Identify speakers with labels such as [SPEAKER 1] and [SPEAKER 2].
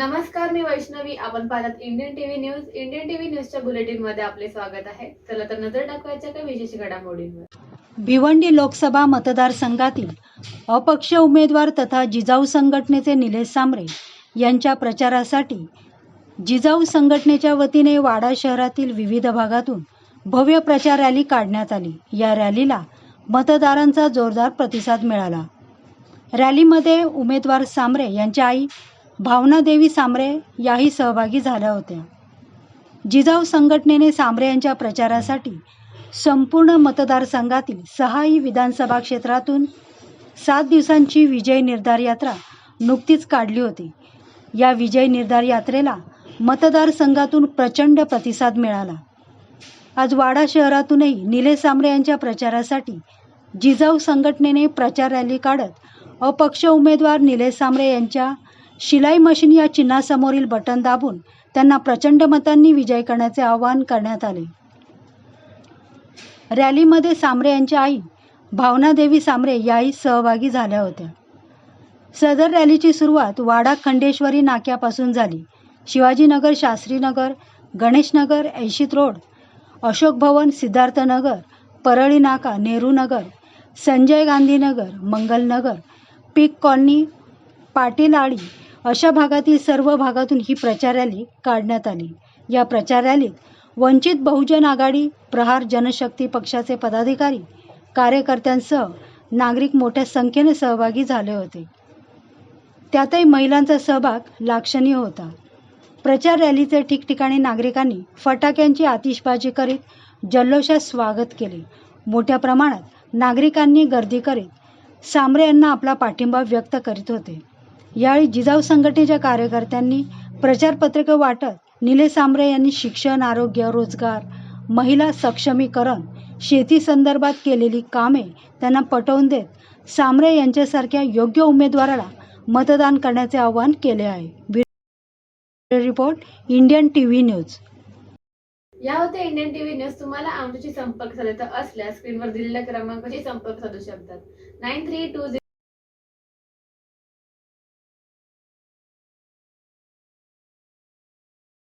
[SPEAKER 1] नमस्कार मी वैष्णवी. आपण पाहतात Indian TV news Indian TV न्यूजच्या बुलेटिनमध्ये आपले स्वागत आहे. चला तर नजर टाकवायच्या काही विशेष घडामोडींवर.
[SPEAKER 2] भिवंडी लोकसभा मतदारसंघातील अपक्ष उमेदवार तथा जिजाऊ संघटनेचे निलेश सांबरे यांच्या प्रचारासाठी जिजाऊ संघटनेच्या वतीने वाडा शहरातील विविध भागातून भव्य प्रचार रॅली काढण्यात आली. या रॅलीला मतदारांचा जोरदार प्रतिसाद मिळाला. रॅलीमध्ये उमेदवार सांबरे यांच्या आई भावनादेवी सांबरे याही सहभागी झाल्या होत्या. जिजाऊ संघटनेने सांबरे यांच्या प्रचारासाठी संपूर्ण मतदारसंघातील सहाही विधानसभा क्षेत्रातून सात दिवसांची विजय निर्धार यात्रा नुकतीच काढली होती. या विजय निर्धार यात्रेला मतदारसंघातून प्रचंड प्रतिसाद मिळाला. आज वाडा शहरातूनही निलेश सांबरे यांच्या प्रचारासाठी जिजाऊ संघटनेने प्रचार रॅली काढत अपक्ष उमेदवार निलेश सांबरे यांच्या शिलाई मशीन या चिन्हासमोरील बटन दाबून त्यांना प्रचंड मतांनी विजय करण्याचे आवाहन करण्यात आले. रॅलीमध्ये सामरे यांच्या आई भावनादेवी सामरे याही सहभागी झाल्या होत्या. सदर रॅलीची सुरुवात वाडा खंडेश्वरी नाक्यापासून झाली. शिवाजीनगर शास्त्रीनगर गणेशनगर ऐशीत रोड अशोक भवन सिद्धार्थनगर परळी नाका नेहरू नगर संजय गांधीनगर मंगलनगर पीक कॉलनी पाटील आळी अशा भागातील सर्व भागातून ही प्रचार रॅली काढण्यात आली. या प्रचार रॅलीत वंचित बहुजन आघाडी प्रहार जनशक्ती पक्षाचे पदाधिकारी कार्यकर्त्यांसह नागरिक मोठ्या संख्येने सहभागी झाले होते. त्यातही महिलांचा सहभाग लाक्षणीय होता. प्रचार रॅलीचे ठिकठिकाणी नागरिकांनी फटाक्यांची आतिषबाजी करीत जल्लोषात स्वागत केले. मोठ्या प्रमाणात नागरिकांनी गर्दी करीत सांबरे यांना आपला पाठिंबा व्यक्त करीत होते. यावेळी जिजाऊ संघटनेच्या कार्यकर्त्यांनी प्रचारपत्रकं वाटत निलेश सांबरे यांनी शिक्षण आरोग्य रोजगार महिला सक्षमीकरण शेती संदर्भात केलेली कामे त्यांना पटवून देत सांबरे यांच्यासारख्या योग्य उमेदवाराला मतदान करण्याचे आवाहन केले आहे. Report Indian TV news.
[SPEAKER 1] या होत्या इंडियन टीव्ही न्यूज. तुम्हाला आमच्याशी संपर्क साधायचा असल्यास स्क्रीनवर दिलेल्या क्रमांकाशी संपर्क साधू शकतात. Nine three to